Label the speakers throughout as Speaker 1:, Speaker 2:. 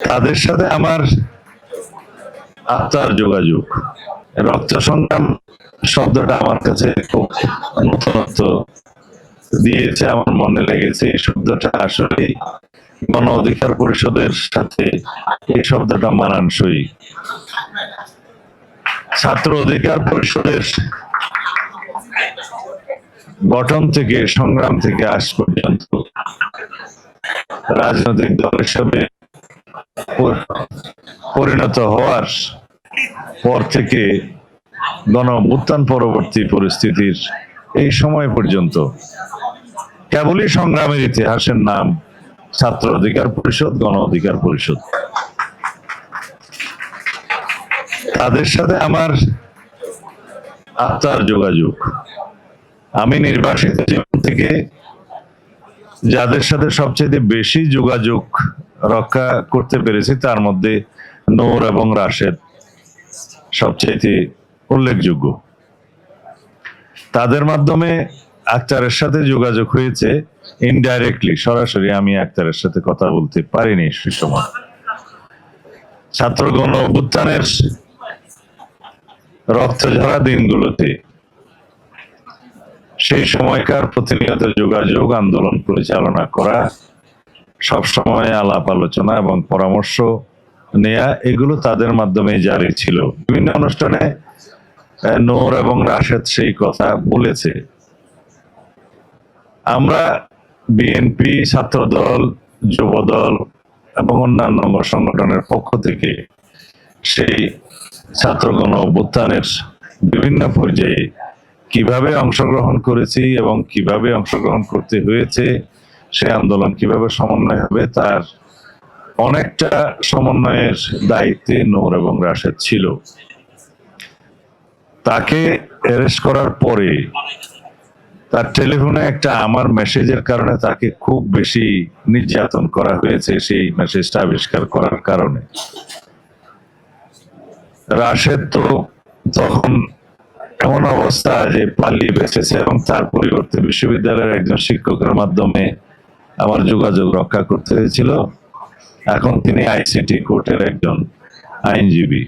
Speaker 1: তাদের সাথে আমার আত্মার যোগাযোগ রক্ত সংগ্রাম শব্দটা আমার কাছে খুব নতুনত্ব দিয়েছে, আমার মনে লেগেছে। এই শব্দটা আসলে গণ অধিকার পরিষদের সাথে এই শব্দটা মানানসই। ছাত্র অধিকার পরিষদের গঠন থেকে, সংগ্রাম থেকে আজ পর্যন্ত রাজনৈতিক দল হিসেবে পরিণত হওয়ার পর থেকে গণ পরবর্তী পরিস্থিতির এই সময় পর্যন্ত কেবলই সংগ্রামের ইতিহাসের নাম ছাত্র অধিকার পরিষদ, গণ অধিকার পরিষদ। তাদের সাথে আমার আত্মার যোগাযোগ। আমি নির্বাসিত জীবন থেকে যাদের সাথে সবচেয়ে বেশি যোগাযোগ রক্ষা করতে পেরেছি, তার মধ্যে নূর এবং রাশেদ সবচেয়ে উল্লেখযোগ্য। তাদের মাধ্যমে আক্তারের সাথে যোগাযোগ হয়েছে ইনডাইরেক্টলি সরাসরি আমি আক্তারের সাথে কথা বলতে পারিনি সে সময়। ছাত্র গণ অভ্যুত্থানের রক্ত ঝরা দিনগুলোতে সেই সময়কার প্রতিনিয়ত যোগাযোগ, আন্দোলন পরিচালনা করা সব সময় আলাপ আলোচনা এবং পরামর্শ নেয়া, এগুলো তাদের মাধ্যমে জারি ছিল। বিভিন্ন অনুষ্ঠানে নোর এবং রাশেদ সেই কথা বলেছে। আমরা বিএনপি, ছাত্রদল, যুবদল এবং অন্যান্য সংগঠনের পক্ষ থেকে সেই ছাত্রগণ অভ্যুত্থানের বিভিন্ন পর্যায়ে কীভাবে অংশগ্রহণ করেছি এবং কীভাবে অংশগ্রহণ করতে হয়েছে সে আন্দোলন কীভাবে সমন্বয় হবে তার অনেকটা সমন্বয়ের দায়িত্বে নূর এবং রাশেদ ছিল। তাকে অ্যারেস্ট করার পরে তার টেলিফোনে একটা আমার মেসেজের কারণে তাকে খুব বেশি নির্যাতন করা হয়েছে সেই মেসেজটা আবিষ্কার করার কারণে। রাশেদ তো তখন এমন অবস্থা যে পালিয়ে বেঁচেছে এবং তার পরিবর্তে বিশ্ববিদ্যালয়ের একজন শিক্ষকের মাধ্যমে আমার যোগাযোগ রক্ষা করতে হয়েছিল। এখন তিনি আইসিটি কোর্টের একজন আইনজীবী।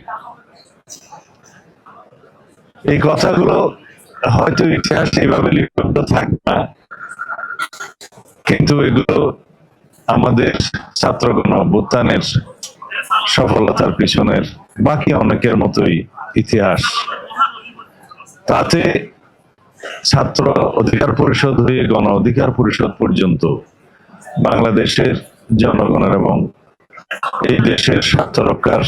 Speaker 1: এই কথাগুলো হয়তো ইতিহাসে এইভাবে লিপিবদ্ধ থাকবে না, কিন্তু এগুলো আমাদের ছাত্রগণ অভ্যুত্থানের সফলতার পিছনের বাকি অনেকের মতোই ইতিহাস। তাতে ছাত্র অধিকার পরিষদ হয়ে গণ অধিকার পরিষদ পর্যন্ত বাংলাদেশের জনগণের এবং এই দেশের স্বার্থ রক্ষার,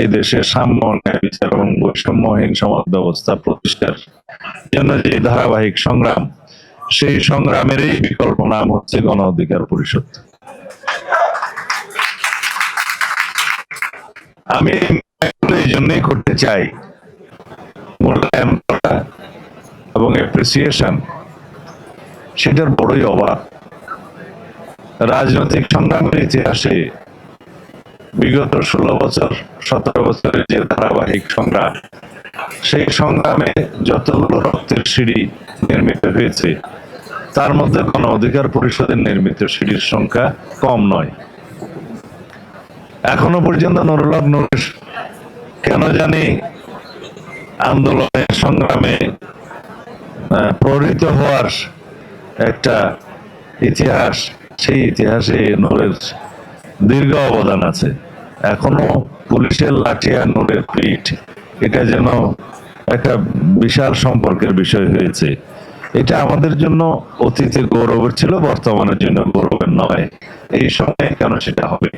Speaker 1: এই দেশের সাম্য ন্যায় বিচার এবং বৈষম্যহীন সমাজ ব্যবস্থা প্রতিষ্ঠার জন্য যে ধারাবাহিক সংগ্রাম, সেই সংগ্রামেরই বিকল্প নাম হচ্ছে গণ অধিকার পরিষদ। আমি এই জন্যই করতে চাই মূল্যায়ন করা এবং অ্যাপ্রিসিয়েশন সেটার বড়ই অভাব রাজনৈতিক সংগ্রামের ইতিহাসে বিগত ষোলো বছর, সতেরো বছরের যে ধারাবাহিক সংগ্রাম, সেই সংগ্রামে যতগুলো রক্তের সিঁড়ি নির্মিত হয়েছে, তার মধ্যে কোন অধিকার পরিষদের নির্মিত সিঁড়ির সংখ্যা কম নয়। এখনও পর্যন্ত নুরুল্লাহ নূরের কেন জানি আন্দোলনে সংগ্রামে প্রহৃত হওয়ার একটা ইতিহাস সেই ইতিহাসে নূরের দীর্ঘ অবদান আছে। এখনও পুলিশের লাঠি আর নূরের পিঠ, এটা যেন একটা বিশাল সম্পর্কের বিষয় হয়েছে। এটা আমাদের জন্য অতীতে গৌরবের ছিল, বর্তমানের জন্য গৌরবের নয়। এই সময়ে কেন সেটা হবে?